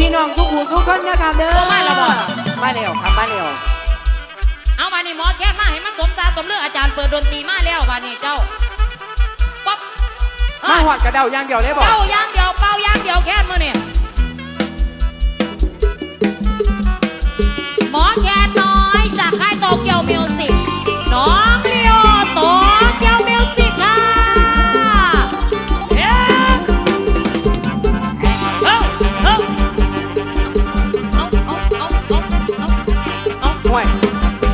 พี่น้องทุกหูทุกคนนะครับเด้อโอ้มาแล้วบ่ มาแล้วครับมาแล้วเอาบานี่หมอแค้นมาให้มันสมซาสมเลืออาจารย์เปิดดนตรีมาแล้วบานี่เจ้าป๊อปเอ้มายหอดกระเดาอย่างเดียวเลยบอกเป่ายางเดียวเป่ายางเดียวแค้นมือนี่ห ห่วย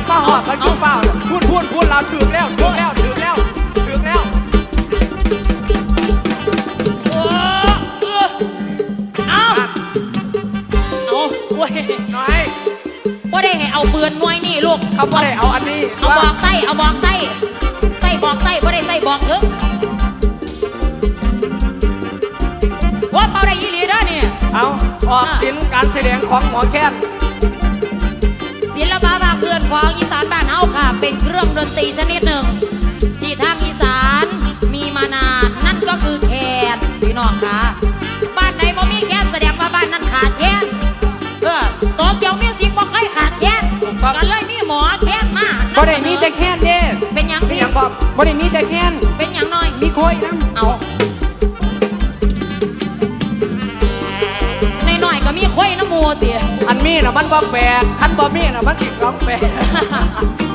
มาหอดมันคือฝ้าวน่ะพูดพูดพูดเราถึงแล้วถึงแล้วถึงแล้วถึงแล้วเออเออเอาเอาเว้ยน้อยบ่ได้ให้เอาปืนหน่วยนี่ลูกเขาไม่ได้เอาอันนี้เอาบอกใต้เอาบอกใต้ใส่บอกใต้บ่ได้ใส่บอกถึงว่าเป่าได้ยีหลีเด้อนี่เอาออกสินการแสดงของหมอแค้น เฮาค่ะเป็นเครื่องดนตรีชนิดหนึ่ง ที่ทางอีสานมีมานานนั่นก็คือแคนพี่น้องค่ะบ้านไหนบ่มีแคนแสดงว่าบ้านนั้นขาดแคนเออโตเกียวมิวสิกบ่เคยขาดแคนก็เลยมีหมอแคนมาบ่ได้มีแต่แค้นเด้เป็นหยังนี่พี่ยังบอกบ่ได้มีแต่แค้นเป็นหยังน้อยมีโคยน้เอาในหน่อยๆก็มีค่อยน้ำมูเตี๋ย อันมีน่ะมันบอกแบกคันบอมีน่ะมันสิร้องแบก